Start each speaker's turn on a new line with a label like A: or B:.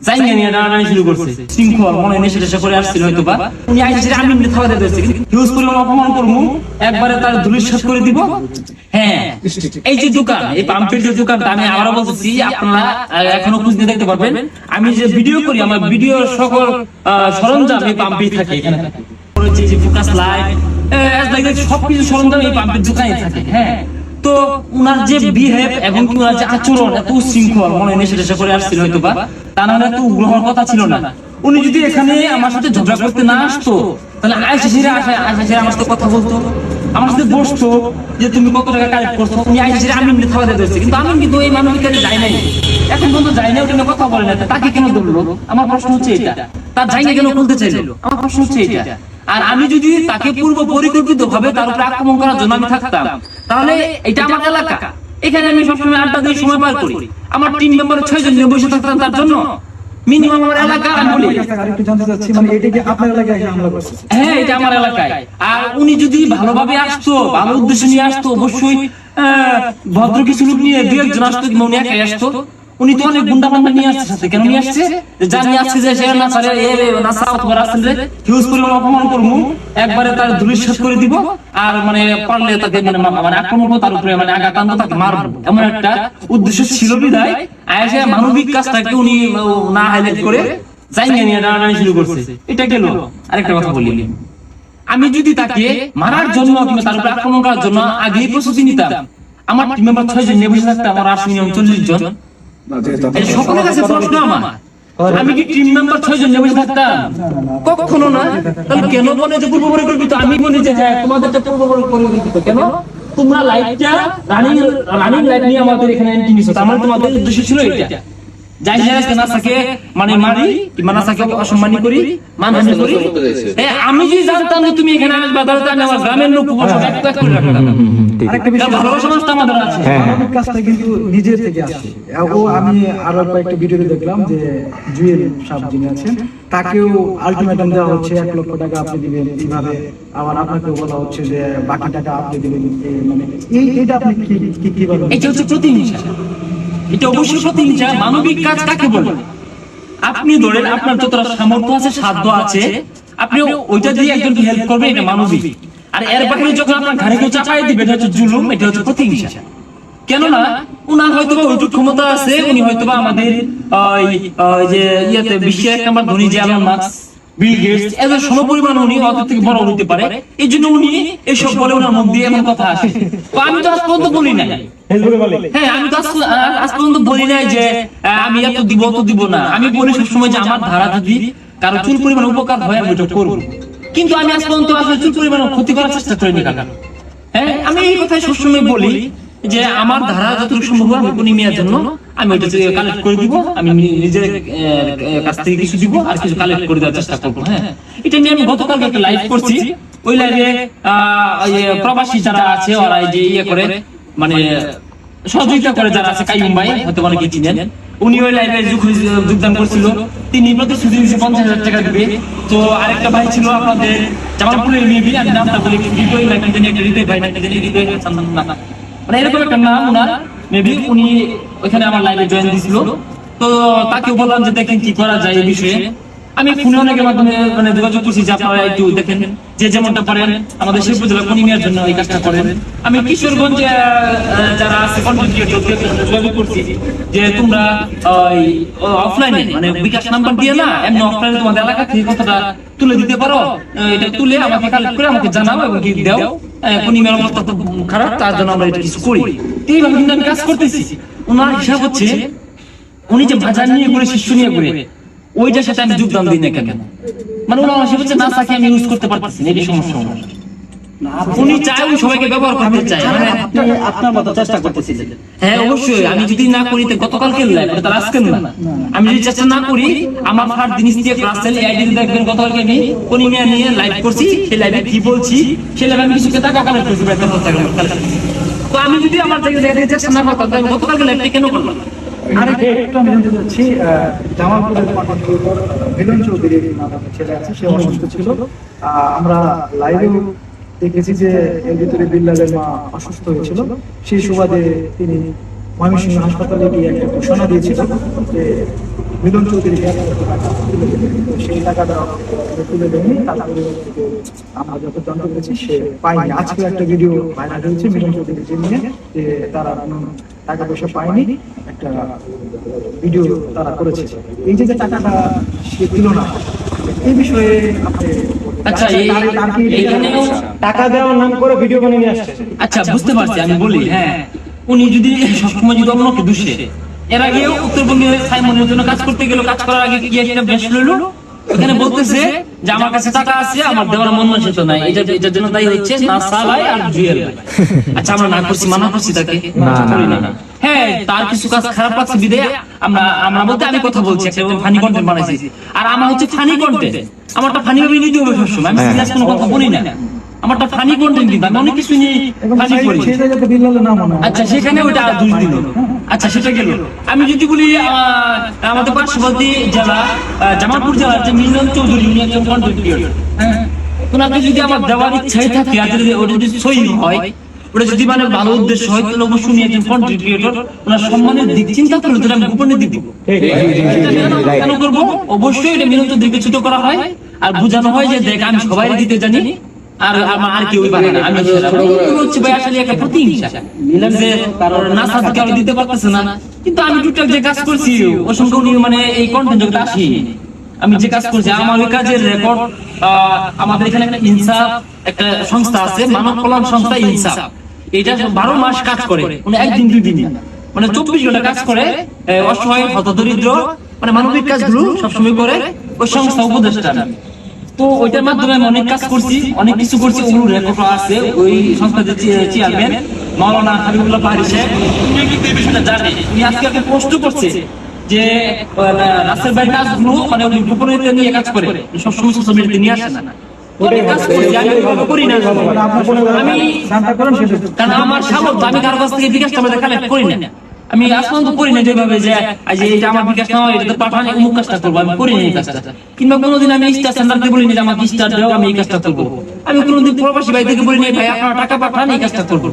A: আমি হ্যাঁ এই যে এই পাম্পের যে এখনও দেখতে পারবেন। আমি যে ভিডিও করি, আমার ভিডিও সকল সরঞ্জাম সবকিছু সরঞ্জাম এই পাম্পের দোকানে থাকে হ্যাঁ। তো উনার যে বিহেভ এবং উনার যে আচরণ এত শৃঙ্খল মনে নেশা করে আসছিল হয়তো বা তা নাহলে এত উগ্র কথা ছিল না। উনি যদি এখানে আমার সাথে ঝগড়া করতে না আসতো, তাহলে আয়সা ছেড়ে আসে আয়সা ছেড়ে আমার সাথে কথা বলতো। আমার সাথে বসতো যে তুমি কত টাকা কালেক্ট করছ উনি আয়সা ছেড়ে আমি এমনি খাওয়া দিতে কিন্তু আমি কিন্তু এই মানবিক কাজে যাই নাই? এখন পর্যন্ত যাই না ওটা কথা বলে না? তাকে কেন ধরলো? আমার প্রশ্ন হচ্ছে এটা। তার জায়গা কেন খুলতে চাইলো? আমার প্রশ্ন হচ্ছে এটা। আর আমি যদি তাকে পূর্ব পরিকল্পিত ভাবে তার উপরে আক্রমণ করার জন্য আমি থাকতাম তাহলে এটা আমার এলাকা। এখানে আমি সবসময় আড্ডা দিয়ে সময় পার করি। আমার টিম মেম্বার ছয় জন নিয়ে বসে থাকতাম তার জন্য। মিনিমাম আমার এলাকা আমি বলি।
B: আরেকটু জানতে চাচ্ছি মানে
A: হ্যাঁ এটা আমার এলাকায়। আর উনি যদি ভালোভাবে আসতো ভালো উদ্দেশ্য নিয়ে আসতো অবশ্যই ভদ্র কিছু লোক নিয়ে দু একজন আসতো কিংবা উনি একাই আসতো। উনি তো অনেক গুন্ডা পান্ডা নিয়ে আসছে সাথে। কেন নিয়ে আসছে? যা আসছে যে সে না ছাড়ে, এ না সাও তোমার আসেন রে হিউজ পরিমাণ অপমান করব, একবারে তার ধুলিশ্বাস করে দিব আর মানে পারলে তাকে মানে মানে আক্রমণ করব, তার উপরে মানে আঘাত আনব, তাকে মারবো। এমন একটা উদ্দেশ্য ছিল বিদায়। আয়াসে মানবিক কাজটাকে উনি না হাইলাইট করে যাই নিয়ে টানাটানি শুরু করছে। এটা গেল। আরেকটা কথা বলি। আমি যদি তাকে মারার জন্য কিংবা তার উপর আক্রমণ করার জন্য আগেই প্রস্তুতি নিতাম, আমার টিম মেম্বার ছয় জন নিয়ে বসে থাকতাম, আমার আশি মিনিমাম চল্লিশ জন। সকলের কাছে প্রশ্ন আমার। আমি কি টিম মেম্বার ছয় জন বসে থাকতাম কখনো না? তাহলে কেন বলে যে পূর্ব পরিকল্পিত? আমি বলি যে হ্যাঁ তোমাদের তো পূর্ব পরিকল্পিত কেন? তোমরা লাইটটা রানিং রানিং লাইট নিয়ে আমাদের এখানে এন্ট্রি নিছো। তার মানে তোমাদের উদ্দেশ্য ছিল এটা। যাই যাই আজকে নাসাকে মানে মারি অসম্মানী করি মানহানি করি। আমি যদি জানতাম যে তুমি এখানে আসবে তাহলে আমি আমার গ্রামের লোক উপর এক এক করে রাখতাম।
B: আরেকটা বিষয়
A: এটা ভালোবাসা মানুষটা আমাদের আছে।
B: কাজটা কিন্তু নিজের থেকে আসে ও আমি আরও কয়েকটা ভিডিওতে দেখলাম যে জুয়েল সাহেব যিনি আছেন তাকেও আলটিমেটাম দেওয়া হচ্ছে এক লক্ষ টাকা আপনি দিবেন। এইভাবে আবার আপনাকে বলা হচ্ছে যে বাকি টাকা আপনি দিবেন। মানে এই এটা আপনি কি কি কীভাবে
A: এটা হচ্ছে প্রতিহিংসা। এটা অবশ্যই মানবিক কাজ কাকে বলে? আপনি ধরেন আপনার যতটা সামর্থ্য আছে, সাধ্য আছে আপনি ওইটা দিয়ে একজনকে হেল্প করবেন, এটা মানবিক। আর এর বাইরে যখন আপনার কেউ চাপাই দিবে, এটা হচ্ছে জুলুম, এটা হচ্ছে প্রতিহিংসা। কেননা, উনার হয়তো বা ওইটুক ক্ষমতা আছে, উনি হয়তো বা আমাদের যে ইয়েতে বিশ্বের ধনী যে মার্কস বিল গেটস এদের সমপরিমাণ উনি অত থেকে বড় হইতে পারে। এই জন্য উনি এসব বলে ওনার মুখ দিয়ে এমন কথা আসে। তো আমি তো আজ পর্যন্ত বলি না হ্যাঁ আমি তো আজ- পর্যন্ত বলি নাই যে আমি এত দিব অত দিব না। আমি বলি সবসময় যে আমার ধারা যদি কারও চুল পরিমাণ উপকার হয় আমি করব। কিন্তু আমি আজ পর্যন্ত আসলে চুল পরিমাণ ক্ষতি করার চেষ্টা করিনি কাকা হ্যাঁ আমি এই কথাই সবসময় বলি যে আমার ধারা যতটুকু সম্ভব আমি জন্য। আমি ওইটা কালেক্ট করে দিব, আমি নিজের কাছ থেকে কিছু দিব আর কিছু কালেক্ট করে দেওয়ার চেষ্টা করব হ্যাঁ? এটা নিয়ে আমি গতকালকে একটা লাইভ করছি। ওই লাইভে প্রবাসী যারা আছে, ওরা যে ইয়ে করে মানে সহযোগিতা করে যারা আছে কাইম ভাই হয়তো অনেকে চিনেন। উনি ওই লাইভে যোগদান করছিল। তিনি প্রতিশ্রুতি দিয়েছে পঞ্চাশ হাজার টাকা দিবে। তো আরেকটা ভাই ছিল আপনাদের জামালপুরের মেবি, আমি নামটা বলি হৃদয় ভাই হৃদয় ভাই হৃদয় মানে এরকম একটা নাম ওনার। মেবি উনি ওইখানে আমার লাইভে জয়েন দিছিল। তো তাকে বললাম যে, দেখেন কি করা যায় এই বিষয়ে। আমি ফোনে অনেকের মাধ্যমে মানে যোগাযোগ করছি যে, আপনারা একটু দেখেন যে যেমনটা পারেন। আমাদের শিল্প জেলা পূর্ণিমার জন্য এই কাজটা করেন। আমি কিশোরগঞ্জে যারা আছে যোগাযোগ করছি যে, তোমরা অফলাইনে মানে বিকাশ নাম্বার দিয়ে না, এমনি অফলাইনে তোমাদের এলাকা থেকে কতটা তুলে দিতে পারো। এটা তুলে আমাকে কালেক্ট করে আমাকে জানাও এবং দাও। মেরামত খারাপ তার জন্য আমরা এটা কিছু করি এইভাবে কিন্তু আমি কাজ করতেছি ওনার হিসাব হচ্ছে উনি যে বাজার নিয়ে করে শিষ্য নিয়ে করে ওইটার সাথে আমি যোগদান দিই না কেন মানে ওনার হিসাব হচ্ছে না তাকে আমি ইউজ করতে পারতেছি না, এটি সমস্যা। উনি চায় উনি সবাইকে ব্যবহার করতে চায় মানে
C: আপনি আপনার মতো চেষ্টা করতেছিলেন।
A: হ্যাঁ অবশ্যই। আমি যদি না করি তো গতকালকে লাইভ তার আজকে না আমি যদি চেষ্টা না করি আমার ফার জিনিস দিয়ে ক্লাস চালিয়ে দেখবেন গতকালকে আমি পনিমিয়া নিয়ে লাইভ করছি সেই লাইভে কি বলছি সেই লাইভে আমি কিছু টাকা কালেক্ট করছি বেতন টাকা তো আমি যদি আমার জায়গা থেকে চেষ্টা না করতাম তাহলে গতকালকে লাইভটা কেন করলাম?
B: আরেকটা একটু আমি জানতে চাচ্ছি জামালপুরের মিলন চৌধুরী ছেলে আছে সে অসুস্থ ছিল। আমরা লাইভেও দেখেছি যে এর ভিতরে বিল্লালের মা অসুস্থ হয়েছিল। সেই সুবাদে তিনি ময়মনসিংহ হাসপাতালে গিয়ে একটা ঘোষণা দিয়েছিল যে মিলন চৌধুরী সেই টাকাটা তুলে দেয়নি। তারপরে আমরা যত জানতে পেরেছি, সে পায়নি। আজকে একটা ভিডিও ভাইরাল হয়েছে মিলন চৌধুরীকে নিয়ে, যে তারা টাকা পয়সা পায়নি, একটা ভিডিও তারা করেছে। এই যে টাকাটা সে দিল না, এই বিষয়ে আপনি
A: আচ্ছা এইখানেও
C: টাকা দেওয়ার নাম করে ভিডিও বানিয়ে নিয়ে আসছে।
A: আচ্ছা বুঝতে পারছি আমি বলি হ্যাঁ উনি যদি সবসময় যদি অন্যকে দোষে এর আগেও উত্তরবঙ্গে সাইমনের জন্য কাজ করতে গেল কাজ করার আগে কি একটা বেশ লইলো? এখানে বলতেছে যে আমার কাছে টাকা আছে আমার দেওয়ার মন মানসিকতা নাই। এটা এটার জন্য তাই হচ্ছে নাসা ভাই আর জুয়েল ভাই। আচ্ছা আমরা না করছি মানা করছি তাকে? না। হ্যাঁ তার কিছু কাজ খারাপ লাগছে আমরা আমরা বলতে আমি কথা বলছি একটা ফানি কন্টেন্ট বানাইছি। আর আমার হচ্ছে ফানি কন্টেন্ট আমারটা ফানি ভাবে নিতে হবে সবসময়। আমি সিরিয়াস কোনো কথা বলি না। আমারটা ফানি কন্টেন্ট কিন্তু। আমি অনেক কিছু নিয়ে ফানি করি। আচ্ছা সেখানে ওটা দুই দিল। আচ্ছা সেটা গেল। আমি যদি বলি আমাদের পার্শ্ববর্তী জেলা জামালপুর জেলার যে মিলন চৌধুরী উনি একজন কন্টেন্ট ক্রিয়েটর ওনাকে যদি আমার দেওয়ার ইচ্ছাই থাকে আর যদি ওটা যদি সই হয় ওটা যদি মানে ভালো উদ্দেশ্য হয় তাহলে অবশ্যই উনি একজন কন্টেন্ট ক্রিয়েটর ওনার সম্মানের দিক চিন্তা করলে তো আমি গোপনে দিব। কেন করব? অবশ্যই এটা মিলন চৌধুরীকে ছোট করা হয় আর বোঝানো হয় যে দেখ আমি সবাই দিতে জানি। আর আমার আর কেউ পারে না। আমি। হচ্ছে ভাই আসলে একটা প্রতিহিংসা। যে কারোর নাসা আরও দিতে পারতেছে না কিন্তু আমি টুকটাক যে কাজ করছি অসংখ্য মানে এই কন্টেন্ট জগতে আসি। আমি যে কাজ করছি আমার ওই কাজের রেকর্ড আমাদের এখানে একটা ইনসাফ একটা সংস্থা আছে মানব কল্যাণ সংস্থা ইনসাফ। এটা বারো মাস কাজ করে মানে একদিন দুই দিন। মানে চব্বিশ ঘণ্টা কাজ করে অসহায় হতদরিদ্র মানে মানবিক কাজগুলো সবসময় করে ওই সংস্থা উপদেষ্টা। তো ওইটার মাধ্যমে আমি অনেক কাজ করছি অনেক কিছু করছি। ওগুলো রেকর্ড আছে ওই সংস্থার যে চেয়ারম্যান মাওলানা হাবিবুল্লাহ পাহাড়ি সাহেব উনি কিন্তু এই বিষয়টা জানে। উনি আজকে একটা প্রশ্ন করছে যে রাসেল ভাই কাজগুলো মানে উনি গোপনীয়তা নিয়ে কাজ করে। সোশ্যাল মিডিয়াতে নিয়ে আসে না। আমি কারণ আমার সামর্থ্য আমি কারও কাছ থেকে বিকাশ কালেক্ট করি না। আমি আসমান তো করি না যেভাবে যে আজ এটা আমার বিকাশ নাও এটা তো পাঠান অমুক কাজটা করব আমি করি না এই কাজটা। কিংবা কোনোদিন আমি স্টার সেন্টারকে বলি না যে আমাকে স্টার দাও আমি এই কাজটা করব। আমি কোনোদিন প্রবাসী ভাই থেকে বলি না ভাই আপনারা টাকা পাঠান এই কাজটা করব।